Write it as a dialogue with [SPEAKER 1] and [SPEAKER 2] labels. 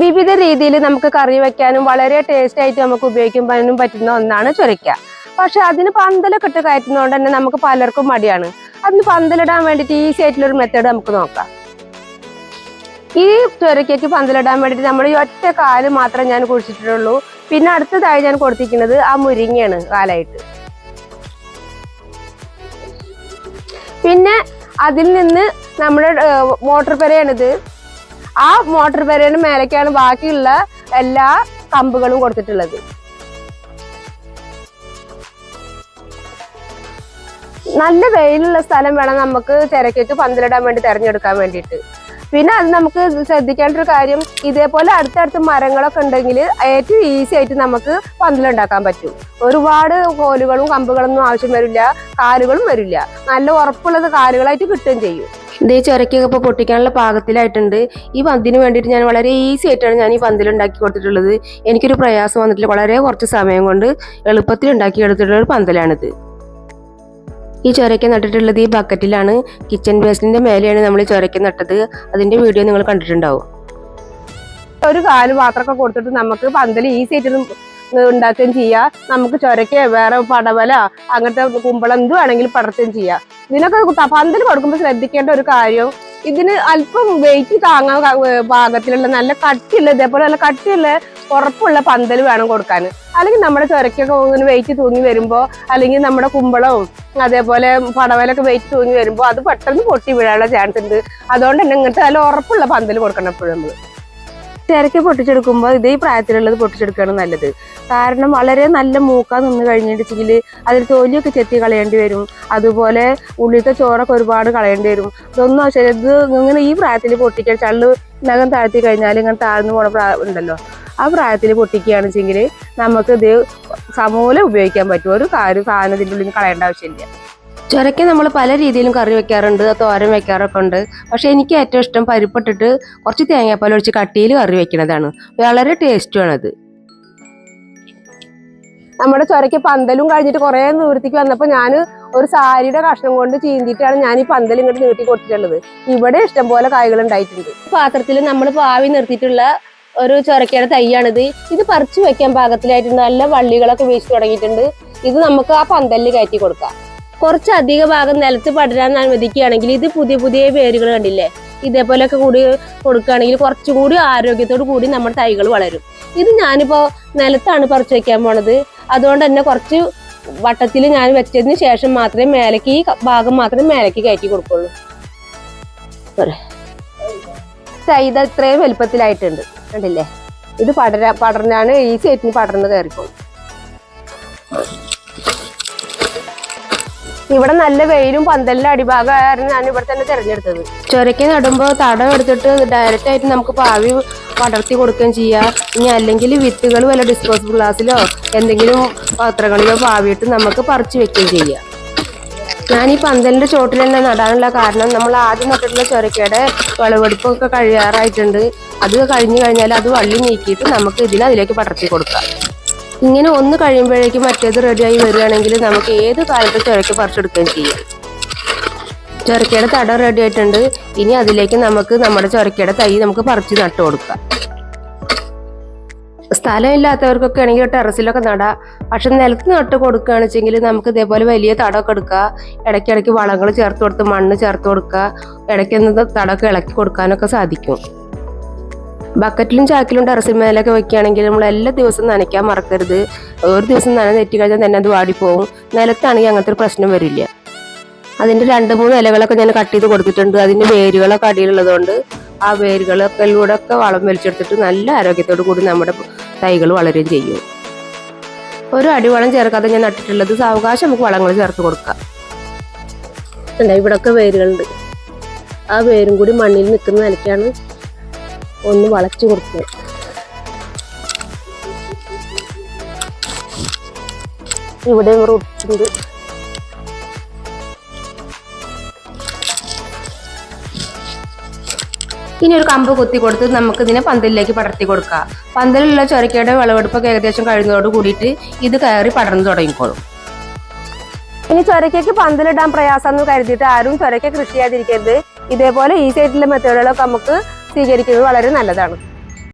[SPEAKER 1] വിവിധ രീതിയിൽ നമുക്ക് കറി വെക്കാനും വളരെ ടേസ്റ്റ് ആയിട്ട് നമുക്ക് ഉപയോഗിക്കാനും പറ്റുന്ന ഒന്നാണ് ചൊരയ്ക്ക പക്ഷെ അതിന് പന്തലൊക്കെ ഇട്ട് കയറ്റുന്നതുകൊണ്ട് തന്നെ നമുക്ക് പലർക്കും മടിയാണ്. അതിന് പന്തലിടാൻ വേണ്ടിയിട്ട് ഈസി ആയിട്ടുള്ള ഒരു മെത്തേഡ് നമുക്ക് നോക്കാം. ഈ ചൊരക്കയ്ക്ക് പന്തലിടാൻ വേണ്ടിയിട്ട് നമ്മൾ ഈ ഒറ്റ കാൽ മാത്രമേ ഞാൻ കുഴിച്ചിട്ടുള്ളൂ പിന്നെ അടുത്തതായി ഞാൻ കൊടുത്തിരിക്കുന്നത് ആ മുരിങ്ങയാണ് കാലായിട്ട്. പിന്നെ അതിൽ നിന്ന് നമ്മുടെ മോട്ടർ പെരയാണിത്. ആ മോട്ടർ പെരേന് മേലേക്കാണ് ബാക്കിയുള്ള എല്ലാ കമ്പുകളും കൊടുത്തിട്ടുള്ളത്. നല്ല വെയിലുള്ള സ്ഥലം വേണം നമുക്ക് ചിരക്കയ്ക്ക് പന്തലിടാൻ വേണ്ടി തിരഞ്ഞെടുക്കാൻ വേണ്ടിയിട്ട്. പിന്നെ അത് നമുക്ക് ശ്രദ്ധിക്കേണ്ട ഒരു കാര്യം ഇതേപോലെ അടുത്തടുത്ത് മരങ്ങളൊക്കെ ഉണ്ടെങ്കിൽ ഏറ്റവും ഈസി ആയിട്ട് നമുക്ക് പന്തലുണ്ടാക്കാൻ പറ്റും. ഒരുപാട് കോലുകളും കമ്പുകളൊന്നും ആവശ്യം വരില്ല കാലുകളും വരില്ല. നല്ല ഉറപ്പുള്ളത് കാലുകളായിട്ട് കിട്ടുകയും ചെയ്യും. ഇതേ ചിരക്കൊക്കെ ഇപ്പോൾ പൊട്ടിക്കാനുള്ള പാകത്തിലായിട്ടുണ്ട്. ഈ പന്തിന് വേണ്ടിയിട്ട് ഞാൻ വളരെ ഈസി ആയിട്ടാണ് ഞാൻ ഈ പന്തിൽ ഉണ്ടാക്കി കൊടുത്തിട്ടുള്ളത്. എനിക്കൊരു പ്രയാസം വന്നിട്ടില്ല. വളരെ കുറച്ച് സമയം കൊണ്ട് എളുപ്പത്തിൽ ഉണ്ടാക്കി എടുത്തിട്ടുള്ള ഒരു പന്തലാണിത്. ഈ ചൊരയ്ക്ക് നട്ടിട്ടുള്ളത് ഈ ബക്കറ്റിലാണ്. കിച്ചൺ വേസ്റ്റിന്റെ മേലെയാണ് നമ്മൾ ഈ ചൊരയ്ക്ക നട്ടത്. അതിന്റെ വീഡിയോ നിങ്ങൾ കണ്ടിട്ടുണ്ടാവും. ഒരു കാൽ മാത്രമൊക്കെ കൊടുത്തിട്ട് നമുക്ക് പന്തൽ ഈസി ആയിട്ട് ഉണ്ടാക്കുകയും ചെയ്യാം. നമുക്ക് ചൊരയ്ക്ക വേറെ പടവല അങ്ങനത്തെ കുമ്പളം എന്ത് വേണമെങ്കിൽ പടർത്തുകയും ചെയ്യാം. ഇതിനൊക്കെ പന്തൽ കൊടുക്കുമ്പോൾ ശ്രദ്ധിക്കേണ്ട ഒരു കാര്യം ഇതിന് അല്പം വെയിറ്റ് താങ്ങാൻ പാകത്തിലുള്ള നല്ല കട്ടിയുള്ള ഇതേപോലെ നല്ല കട്ടിയുള്ള ഉറപ്പുള്ള പന്തൽ വേണം കൊടുക്കാൻ. അല്ലെങ്കിൽ നമ്മുടെ ചൊരക്കൊക്കെ ഇങ്ങനെ വെയിറ്റ് തൂങ്ങി വരുമ്പോൾ അല്ലെങ്കിൽ നമ്മുടെ കുമ്പളവും അതേപോലെ പടവലൊക്കെ വെയിറ്റ് തൂങ്ങി വരുമ്പോൾ അത് പെട്ടെന്ന് പൊട്ടി വീഴാനുള്ള ചാൻസ് ഉണ്ട്. അതുകൊണ്ട് തന്നെ ഇങ്ങനത്തെ നല്ല ഉറപ്പുള്ള പന്തൽ കൊടുക്കണം എപ്പോഴും നമ്മൾ ചിരക്ക് പൊട്ടിച്ചെടുക്കുമ്പോൾ ഇതേ പ്രായത്തിലുള്ളത് പൊട്ടിച്ചെടുക്കുകയാണ് നല്ലത്. കാരണം വളരെ നല്ല മൂക്ക നിന്ന് കഴിഞ്ഞിട്ടുണ്ടെങ്കിൽ അതിൽ തോലിയൊക്കെ ചെത്തി കളയേണ്ടി വരും. അതുപോലെ ഉള്ളിലത്തെ ചോറൊക്കെ ഒരുപാട് കളയേണ്ടി വരും. ഇതൊന്നും ആവശ്യം ഇത് ഇങ്ങനെ ഈ പ്രായത്തിൽ പൊട്ടിക്കാൻ ചള്ളു നഖം താഴ്ത്തി കഴിഞ്ഞാൽ ഇങ്ങനെ താഴ്ന്നു പോണ ഉണ്ടല്ലോ. ആ പ്രായത്തിൽ പൊട്ടിക്കുകയാണെന്ന് വെച്ചെങ്കിൽ നമുക്കിത് സമൂലം ഉപയോഗിക്കാൻ പറ്റും. ഒരു കാര്യം സാധനത്തിന്റെ ഉള്ളിൽ നിന്ന് കളയേണ്ട ആവശ്യമില്ല. ചുരക്ക നമ്മൾ പല രീതിയിലും കറി വെക്കാറുണ്ട് തോരൻ വെക്കാറൊക്കെ ഉണ്ട്. പക്ഷെ എനിക്ക് ഏറ്റവും ഇഷ്ടം പരിപ്പിട്ടിട്ട് കുറച്ച് തേങ്ങാപ്പാൽ ഒഴിച്ച് കട്ടിയിൽ കറി വെക്കുന്നതാണ്. വളരെ ടേസ്റ്റുമാണ് അത് നമ്മുടെ ചുരയ്ക്ക് പന്തലും കഴിഞ്ഞിട്ട് കുറേ നിവൃത്തിക്ക് വന്നപ്പോൾ ഞാൻ ഒരു സാരിയുടെ കഷ്ണം കൊണ്ട് ചീന്തിയിട്ടാണ് ഞാൻ ഈ പന്തൽ ഇങ്ങോട്ട് നീട്ടി കൊടുത്തിട്ടുള്ളത്. ഇവിടെ ഇഷ്ടംപോലെ കായ്കൾ ഉണ്ടായിട്ടുണ്ട്. പാത്രത്തിൽ നമ്മൾ പാവി നിർത്തിയിട്ടുള്ള ഒരു ചൊരക്കയുടെ തൈയാണിത്. ഇത് പറിച്ചു വെക്കാൻ പാകത്തിലായിട്ട് നല്ല വള്ളികളൊക്കെ വീശി തുടങ്ങിയിട്ടുണ്ട്. ഇത് നമുക്ക് ആ പന്തലിൽ കയറ്റി കൊടുക്കാം. കുറച്ച് അധിക ഭാഗം നിലത്ത് പടരാൻ അനുവദിക്കുകയാണെങ്കിൽ ഇത് പുതിയ പുതിയ വേരുകൾ കണ്ടില്ലേ? ഇതേപോലെയൊക്കെ കൂടി കൊടുക്കുകയാണെങ്കിൽ കുറച്ചുകൂടി ആരോഗ്യത്തോടു കൂടി നമ്മുടെ തൈകൾ വളരും. ഇത് ഞാനിപ്പോൾ നിലത്താണ് പറിച്ചു വെക്കാൻ പോണത്. അതുകൊണ്ട് തന്നെ കുറച്ച് വട്ടത്തിൽ ഞാൻ വെച്ചതിന് ശേഷം മാത്രമേ മേലേക്ക് ഈ ഭാഗം മാത്രമേ മേലേക്ക് കയറ്റി കൊടുക്കുള്ളൂ. തൈ ഇത് ഇത്രയും വലുപ്പത്തിലായിട്ടുണ്ട്. കണ്ടില്ലേ? ഇത് പടരാ പടർന്നാണ് ഈ സൈറ്റിന് പടർന്ന് കയറിക്കോളും. ഇവിടെ നല്ല വെയിലും പന്തലിന്റെ അടിഭാഗമായിരുന്നു ഞാൻ ഇവിടെ തന്നെ തിരഞ്ഞെടുത്തത്. ചൊരയ്ക്ക് നടുമ്പോൾ തടം എടുത്തിട്ട് ഡയറക്റ്റ് ആയിട്ട് നമുക്ക് പാവി പടർത്തി കൊടുക്കുകയും ചെയ്യാം. ഇനി അല്ലെങ്കിൽ വിത്തുകൾ വല്ല ഡിസ്പോസിബിൾ ഗ്ലാസ്സിലോ എന്തെങ്കിലും പാത്രങ്ങളിലോ പാവിയിട്ട് നമുക്ക് പറിച്ചു വെക്കുകയും ചെയ്യാം. ഞാൻ ഈ പന്തലിന്റെ ചോട്ടിൽ തന്നെ നടാനുള്ള കാരണം നമ്മൾ ആദ്യം നട്ടിട്ടുള്ള ചൊരക്കയുടെ വിളവെടുപ്പൊക്കെ കഴിയാറായിട്ടുണ്ട്. അത് കഴിഞ്ഞു കഴിഞ്ഞാൽ അത് വള്ളി നീക്കിയിട്ട് നമുക്ക് ഇതിനെ അതിലേക്ക് പടർത്തി കൊടുക്കാം. ഇങ്ങനെ ഒന്ന് കഴിയുമ്പോഴേക്കും മറ്റേത് റെഡിയായി വരികയാണെങ്കിൽ നമുക്ക് ഏത് കാലത്ത് ചുരക്ക് പറിച്ചെടുക്കുകയും ചെയ്യാം. ചുരക്കയുടെ തടം റെഡി ആയിട്ടുണ്ട്. ഇനി അതിലേക്ക് നമുക്ക് നമ്മുടെ ചുരക്കയുടെ തൈ നമുക്ക് പറിച്ച് നട്ടു കൊടുക്കാം. സ്ഥലമില്ലാത്തവർക്കൊക്കെ ആണെങ്കിൽ ടെറസിലൊക്കെ നടാം. പക്ഷെ നിലത്ത് നട്ട് കൊടുക്കുകയാണെന്ന് വെച്ചെങ്കിൽ നമുക്ക് ഇതേപോലെ വലിയ തടമൊക്കെ എടുക്കുക. ഇടയ്ക്കിടയ്ക്ക് വളങ്ങൾ ചേർത്ത് കൊടുത്ത് മണ്ണ് ചേർത്ത് കൊടുക്കുക. ഇടയ്ക്ക് തടമൊക്കെ ഇളക്കി കൊടുക്കാനൊക്കെ സാധിക്കും. ബക്കറ്റിലും ചാക്കിലും ടെറസിൽ മേലൊക്കെ വെക്കുകയാണെങ്കിൽ നമ്മൾ എല്ലാ ദിവസവും നനയ്ക്കാൻ മറക്കരുത്. ഒരു ദിവസം നന തെറ്റി കഴിഞ്ഞാൽ തന്നെ അത് വാടിപ്പോവും. നിലത്താണെങ്കിൽ അങ്ങനത്തെ ഒരു പ്രശ്നം വരില്ല. അതിന്റെ രണ്ട് മൂന്ന് ഇലകളൊക്കെ ഞാൻ കട്ട് ചെയ്ത് കൊടുത്തിട്ടുണ്ട്. അതിന്റെ വേരുകളൊക്കെ അടിയിലുള്ളതുകൊണ്ട് ആ വേരുകളൊക്കെ ഒക്കെ വളം വലിച്ചെടുത്തിട്ട് നല്ല ആരോഗ്യത്തോടു കൂടി നമ്മുടെ തൈകൾ വളരുകയും ചെയ്യും. ഒരു അടിവളം ചേർക്കാതെ ഞാൻ നട്ടിട്ടുള്ളത് സാവകാശം നമുക്ക് വളങ്ങൾ ചേർത്ത് കൊടുക്കാം. ഇവിടെ ഒക്കെ വേരുകളുണ്ട്. ആ വേരും കൂടി മണ്ണിൽ നിൽക്കുന്ന നിലയ്ക്കാണ് ഒന്ന് വളച്ചു കൊടുക്കുക ഇവിടെ റൂട്ടുണ്ട് ഇനി ഒരു കമ്പ് കുത്തി കൊടുത്ത് നമുക്ക് ഇതിനെ പന്തലിലേക്ക് പടർത്തി കൊടുക്കാം. പന്തലിലുള്ള ചൊരക്കയുടെ വിളവെടുപ്പൊക്കെ ഏകദേശം കഴിയുന്നതോട് കൂടിയിട്ട് ഇത് കയറി പടർന്നു തുടങ്ങിക്കോളും. ഇനി ചൊരക്കയ്ക്ക് പന്തലിടാൻ പ്രയാസം എന്ന് കരുതിയിട്ട് ആരും ചൊരക്ക കൃഷി ചെയ്യാതിരിക്കരുത്. ഇതേപോലെ ഈ സൈഡിലെ മെത്തേഡുകളൊക്കെ നമുക്ക് സ്വീകരിക്കുന്നത് വളരെ നല്ലതാണ്.